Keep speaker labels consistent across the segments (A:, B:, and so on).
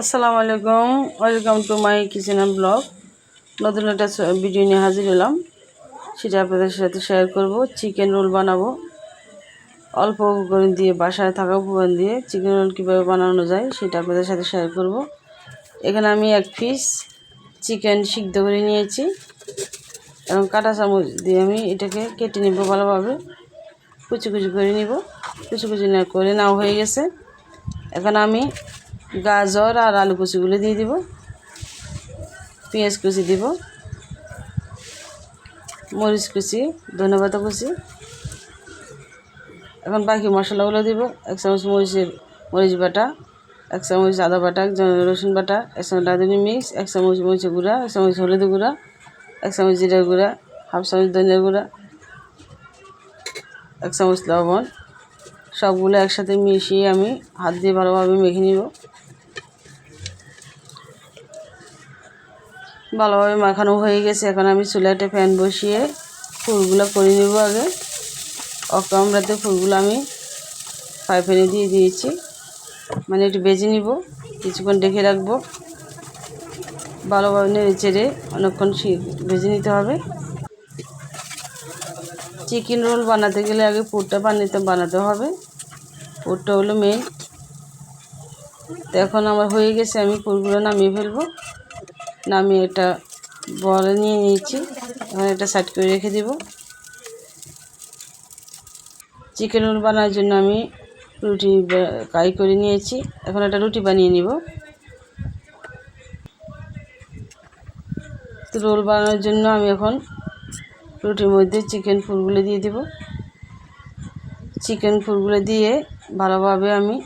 A: আসসালামু আলাইকুম, welcome to my kitchen and blog. নতুন একটা ভিডিও নিয়ে হাজির হলাম। সেটা আপনাদের সাথে শেয়ার করব। চিকেন রোল বানাবো। অল্প উপকরণ দিয়ে, বাসায় থাকা উপকরণ দিয়ে চিকেন রোল কীভাবে বানানো যায় সেটা আপনাদের সাথে শেয়ার করব। এখানে আমি এক পিস চিকেন সিদ্ধ করে নিয়েছি। এবং কাঁটা চামচ দিয়ে আমি এটাকে কেটে নিব ভালোভাবে। কুচি কুচি করে নিব। কুচি কুচি না করে, নাও হয়ে গেছে। এখন আমি গাজর আর আলু কুচিগুলো দিয়ে দিব, পেঁয়াজ কুচি দিব, মরিচ কুচি, ধনেপাতা কুচি এখন বাকি মশলাগুলো দিব, এক চামচ মরিচের মরিচ বাটা, এক চামচ আদা বাটা, এক রসুন বাটা, এক চামচ রাঁধুনি মিক্স, এক চামচ মরিচের গুঁড়া, এক চামচ হলুদ গুঁড়া, এক চামচ জিরা গুঁড়া, হাফ চামচ ধনিয়া গুঁড়া, এক চামচ লবণ, সবগুলো একসাথে মিশিয়ে আমি হাত দিয়ে ভালোভাবে মেখে নিব। ভালোভাবে মাখানো হয়ে গেছে। এখন আমি চুলাতে ফ্যান বসিয়ে ফুলগুলো করে নেব আগে। অকামরাতে ফুলগুলো আমি ফ্রাই প্যানে দিয়ে দিয়েছি। মানে একটু বেজে নিব, কিছুক্ষণ ডেকে রাখব। ভালোভাবে নেড়ে চেড়ে অনেকক্ষণ ভেজে নিতে হবে। চিকেন রোল বানাতে গেলে আগে পুরটা বানাতে বানাতে হবে। পুরটা হলো মেন তো এখন আমার হয়ে গেছে, আমি পুরগুলো নামিয়ে ফেলব। নামিয়ে এটা বলে নিয়ে নিয়েছি। এখন এটা সাইড করে রেখে দিব। চিকেন রোল বানানোর জন্য আমি রুটি কাই করে নিয়েছি। এখন একটা রুটি বানিয়ে নিব। রোল বানানোর জন্য আমি এখন রুটির মধ্যে চিকেন ফুলগুলো দিয়ে দিব। চিকেন ফুলগুলো দিয়ে ভালোভাবে আমি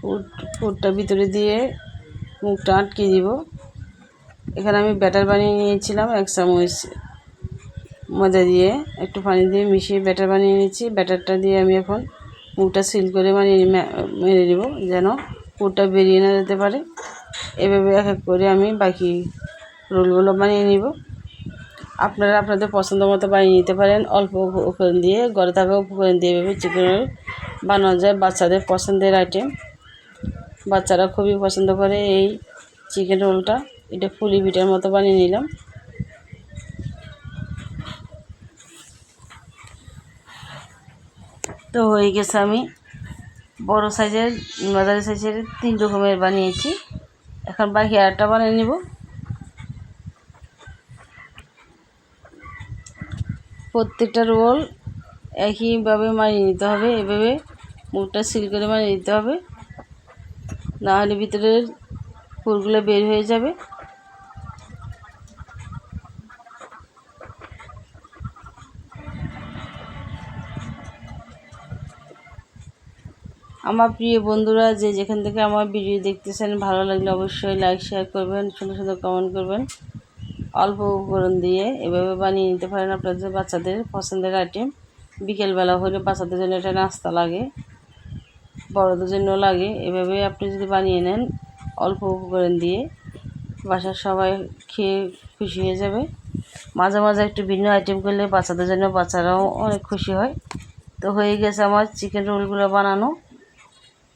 A: ফুট ফুটটা ভিতরে দিয়ে মুখটা আটকে দিব। এখানে আমি ব্যাটার বানিয়ে নিয়েছিলাম এক চামচ ময়দা দিয়ে। একটু পানি দিয়ে মিশিয়ে ব্যাটার বানিয়ে নিয়েছি। ব্যাটারটা দিয়ে আমি এখন মুখটা সিল করে বানিয়ে মেরে নেব যেন পুরটা বেরিয়ে না যেতে পারে। এভাবে এক এক করে আমি বাকি রোলগুলো বানিয়ে নিব। আপনারা আপনাদের পছন্দ মতো বানিয়ে নিতে পারেন। অল্প উপকরণ দিয়ে ঘরে থাকা উপকরণ দিয়ে এভাবে চিকেন রোল বানানো যায়। বাচ্চাদের পছন্দের আইটেম বাচ্চারা খুবই পছন্দ করে এই চিকেন রোলটা এটা ফুলি পিঠার মতো বানিয়ে নিলাম। তো হয়ে গেছে আমি বড় সাইজের মাঝারি সাইজের তিন রকমের বানিয়েছি। এখন বাকি আরেকটা বানিয়ে নিব। প্রত্যেকটা রোল একইভাবে মারিয়ে নিতে হবে। এভাবে মুখটা সিল করে মারিয়ে নিতে হবে। না হলে ভিতরের ফুলগুলো বের হয়ে যাবে। আমার প্রিয় বন্ধুরা, যে যেখান থেকে আমার ভিডিও দেখতেছেন, ভালো লাগলে অবশ্যই লাইক শেয়ার করবেন সুন্দর সুন্দর কমেন্ট করবেন। অল্প উপকরণ দিয়ে এভাবে বানিয়ে নিতে পারেন আপনাদের বাচ্চাদের পছন্দের আইটেম বিকেলবেলা হলে বাচ্চাদের জন্য এটা নাস্তা লাগে। বড়দের জন্য লাগে। এভাবে আপনি যদি বানিয়ে নেন, অল্প উপকরণ দিয়ে, বাসার সবাই খেয়ে খুশি হয়ে যাবে। মাঝে মাঝে একটু ভিন্ন আইটেম করলে বাচ্চাদের জন্য বাচ্চারাও অনেক খুশি হয়। তো হয়ে গেছে আমার চিকেন রোলগুলো বানানো।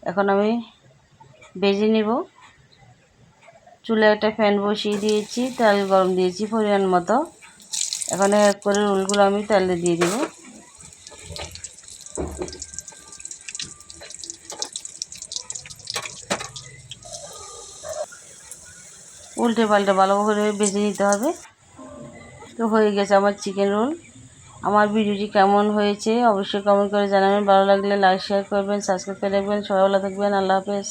A: এখন আমি ভেজে নিব। চুলে একটা ফ্যান বসিয়ে দিয়েছি, তেল গরম দিয়েছি পরিমাণ মতো। এখন এক করে রোলগুলো আমি তেলে দিয়ে দিব। উল্টে পাল্টে ভালো করে ভেজে নিতে হবে। তো হয়ে গেছে আমার চিকেন রোল আমার ভিডিওটি কেমন হয়েছে অবশ্যই কমেন্ট করে জানাবেন। ভালো লাগলে লাইক শেয়ার করবেন সাবস্ক্রাইব করে রাখবেন। সবাই ভালো থাকবেন। আল্লাহ হাফেজ।